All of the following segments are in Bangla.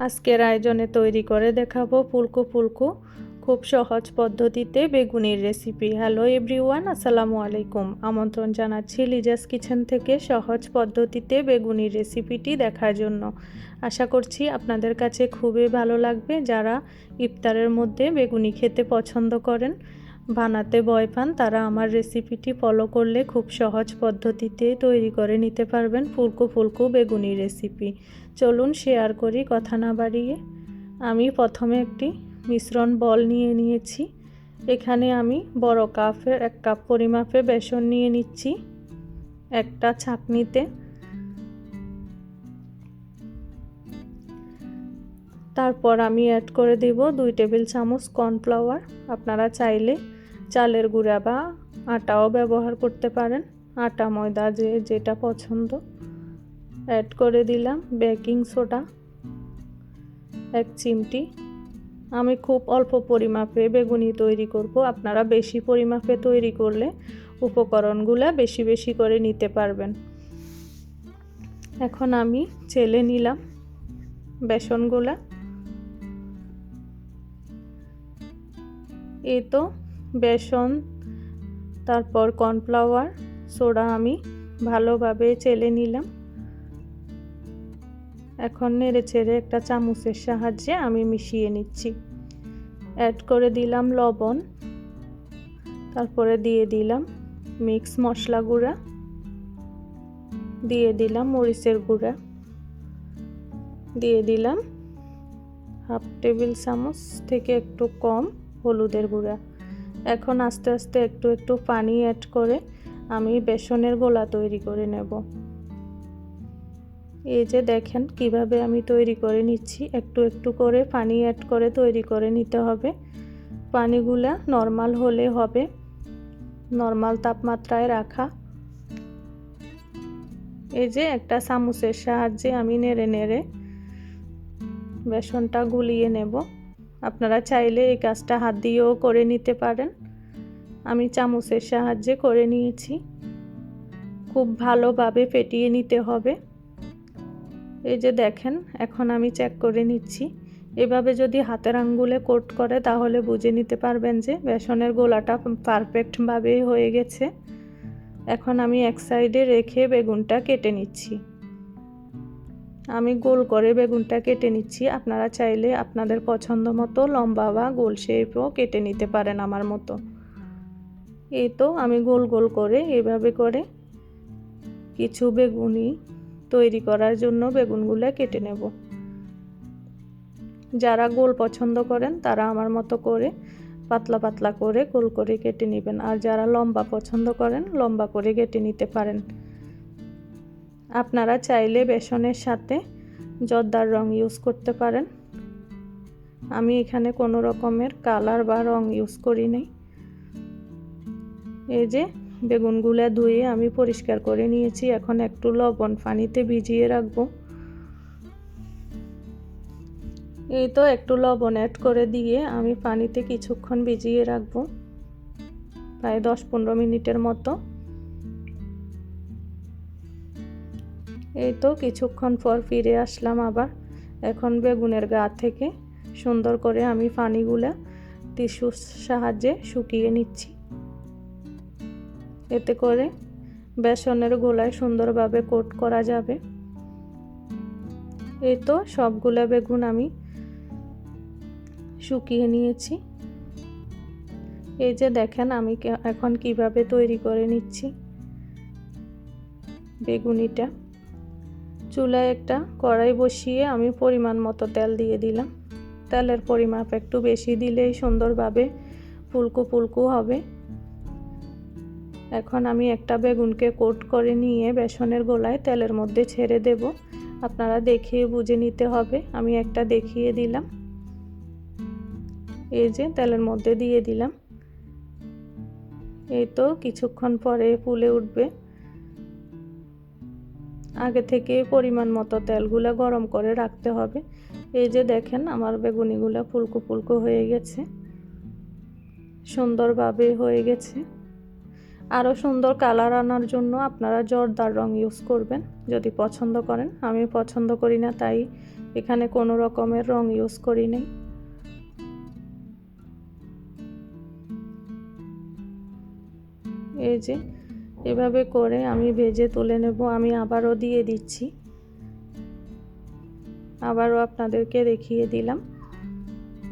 আজকের আয়োজনে তৈরি করে দেখাবো ফুলকো ফুলকো। খুব সহজ পদ্ধতিতে বেগুনির রেসিপি হ্যালো এভরিওয়ান আসসালামু আলাইকুম। আমন্ত্রণ জানাচ্ছি লিজাস কিচেন থেকে সহজ পদ্ধতিতে বেগুনির রেসিপিটি দেখার জন্য। আশা করছি আপনাদের কাছে খুবই ভালো লাগবে যারা ইফতারের মধ্যে বেগুনি খেতে পছন্দ করেন। বানাতে ভয় পান, তারা আমার রেসিপিটি ফলো করলে খুব সহজ পদ্ধতিতে তৈরি করে নিতে পারবেন ফুলকো ফুলকো বেগুনি রেসিপি চলুন শেয়ার করি, কথা না বাড়িয়ে। আমি প্রথমে একটি মিশ্রণ বল নিয়ে নিয়েছি। এখানে আমি বড় কাপের, এক কাপ পরিমাপে বেসন নিয়ে নিচ্ছি। একটা ছাঁকনিতে। তারপর আমি অ্যাড করে দেব দুই টেবিল চামচ কর্নফ্লাওয়ার আপনারা চাইলে চালের গুঁড়া বা আটাও ব্যবহার করতে পারেন। আটা, ময়দা, যে, যেটা পছন্দ। অ্যাড করে দিলাম বেকিং সোডা এক চিমটি। আমি খুব অল্প পরিমাপে বেগুনি তৈরি করব। আপনারা বেশি পরিমাপে তৈরি করলে উপকরণগুলো বেশি বেশি করে নিতে পারবেন। এখন আমি চেলে নিলাম বেসনগুলা। এই তো বেসন, তারপর কর্নফ্লাওয়ার, সোডা আমি ভালোভাবে চেলে নিলাম। এখন নেড়ে চেড়ে একটা চামচের সাহায্যে আমি মিশিয়ে নিচ্ছি। অ্যাড করে দিলাম লবণ, তারপরে দিয়ে দিলাম মিক্স মশলা গুঁড়া, দিয়ে দিলাম মরিচের গুঁড়া, দিয়ে দিলাম হাফ টেবিল চামচ থেকে একটু কম হলুদের গুঁড়া। এখন আস্তে আস্তে একটু একটু পানি অ্যাড করে আমি বেসনের গোলা তৈরি করে নেব। এই যে দেখেন কীভাবে আমি তৈরি করে নিচ্ছি, একটু একটু করে পানি অ্যাড করে তৈরি করে নিতে হবে। পানিগুলা নর্মাল হলে হবে নর্মাল তাপমাত্রায় রাখা। এই যে একটা চামচের সাহায্যে আমি নেড়ে নেড়ে বেসনটা গুলিয়ে নেব। আপনারা চাইলে এই কাজটা হাত দিয়েও করে নিতে পারেন। আমি চামচের সাহায্যে করে নিয়েছি। খুব ভালোভাবে ফেটিয়ে নিতে হবে। এই যে দেখেন, এখন আমি চেক করে নিচ্ছি। এভাবে যদি হাতের আঙ্গুলে কোট করে, তাহলে বুঝে নিতে পারবেন যে বেসনের গোলাটা পারফেক্টভাবে হয়ে গেছে। এখন আমি এক সাইডে রেখে বেগুনটা কেটে নিচ্ছি। আমি গোল করে বেগুনটা কেটে নিচ্ছি। আপনারা চাইলে আপনাদের পছন্দ মতো লম্বা বা গোল শেপও কেটে নিতে পারেন আমার মতো। এই তো আমি গোল গোল করে এভাবে করে কিছু বেগুনি তৈরি করার জন্য বেগুনগুলো কেটে নেব। যারা গোল পছন্দ করেন তারা আমার মতো করে পাতলা পাতলা করে গোল করে কেটে নেবেন। আর যারা লম্বা পছন্দ করেন লম্বা করে কেটে নিতে পারেন। আপনারা চাইলে বেসনের সাথে জর্দার রং ইউজ করতে পারেন। আমি এখানে কোনো রকমের কালার বা রং ইউজ করি নাই। এই যে বেগুনগুলো ধুয়ে আমি পরিষ্কার করে নিয়েছি। এখন একটু লবণ পানিতে ভিজিয়ে রাখব। এই তো একটু লবণ অ্যাড করে দিয়ে আমি পানিতে কিছুক্ষণ ভিজিয়ে রাখব। প্রায় দশ পনেরো মিনিটের মতো। এই তো কিছুক্ষণ পর ফিরে আসলাম আবার। এখন বেগুনের গা থেকে সুন্দর করে আমি পানিগুলা টিস্যুর সাহায্যে শুকিয়ে নিচ্ছি। এতে করে বেসনের গোলায় সুন্দরভাবে কোট করা যাবে। এই তো সবগুলা বেগুন আমি শুকিয়ে নিয়েছি। এই যে দেখেন আমি এখন কীভাবে তৈরি করে নিচ্ছি। বেগুনিটা। চুলায় একটা কড়াই বসিয়ে আমি পরিমাণ মতো তেল দিয়ে দিলাম। তেলের পরিমাপ একটু বেশি দিলেই সুন্দরভাবে ফুলকো ফুলকো হবে। এখন আমি একটা বেগুনকে কোট করে নিয়ে বেসনের গোলায় তেলের মধ্যে ছেড়ে দেব। আপনারা দেখিয়ে বুঝে নিতে হবে, আমি একটা দেখিয়ে দিলাম। এই যে তেলের মধ্যে দিয়ে দিলাম। এই তো কিছুক্ষণ পরে ফুলে উঠবে। আগে থেকে পরিমাণ মতো তেলগুলো গরম করে রাখতে হবে। এই যে দেখেন আমার বেগুনিগুলো ফুলকো ফুলকো হয়ে গেছে। সুন্দরভাবে হয়ে গেছে। আরও সুন্দর কালার আনার জন্য আপনারা জর্দার রং ইউজ করবেন, যদি পছন্দ করেন। আমি পছন্দ করি না, তাই এখানে কোনো রকমের রং ইউজ করি নাই। এই যে এভাবে করে আমি ভেজে তুলে নেব, আমি আবারও দিয়ে দিচ্ছি। আবারও আপনাদেরকে দেখিয়ে দিলাম।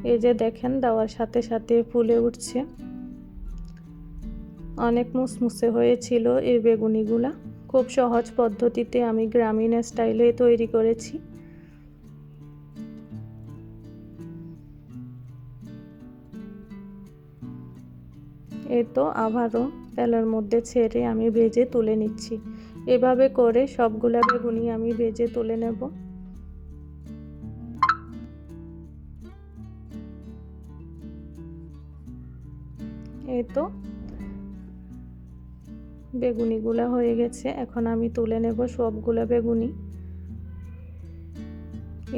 এই যে দেখেন, দেওয়ার সাথে সাথে ফুলে উঠছে। অনেক মুসমুসে হয়েছিল এই বেগুনিগুলা। খুব সহজ পদ্ধতিতে আমি গ্রামীণ স্টাইলে তৈরি করেছি। এই তো আবারও তেলের মধ্যে ছেড়ে আমি ভেজে তুলে নিচ্ছি। এভাবে করে সবগুলা বেগুনি আমি ভেজে তুলে নেব। এই তো বেগুনিগুলা হয়ে গেছে। এখন আমি তুলে নেব সবগুলা বেগুনি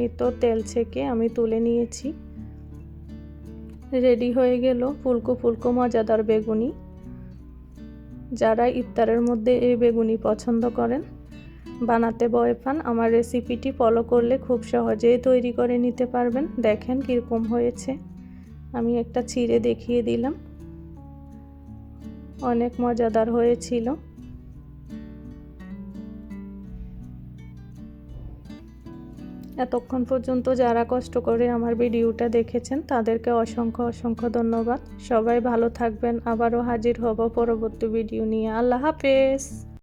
এই তো তেল ছেঁকে আমি তুলে নিয়েছি। রেডি হয়ে গেল ফুলকো ফুলকো মজাদার বেগুনি। যারা ইফতারের মধ্যে এই বেগুনি পছন্দ করেন, বানাতে বয় পান, আমার রেসিপিটি ফলো করলে খুব সহজেই তৈরি করে নিতে পারবেন। দেখেন কীরকম হয়েছে। আমি একটা ছিঁড়ে দেখিয়ে দিলাম। অনেক মজাদার হয়েছিল। এতক্ষণ পর্যন্ত যারা কষ্ট করে আমার ভিডিওটা দেখেছেন, তাদেরকে অসংখ্য অসংখ্য ধন্যবাদ। সবাই ভালো থাকবেন, আবারও হাজির হব পরবর্তী ভিডিও নিয়ে। আল্লাহ হাফেজ।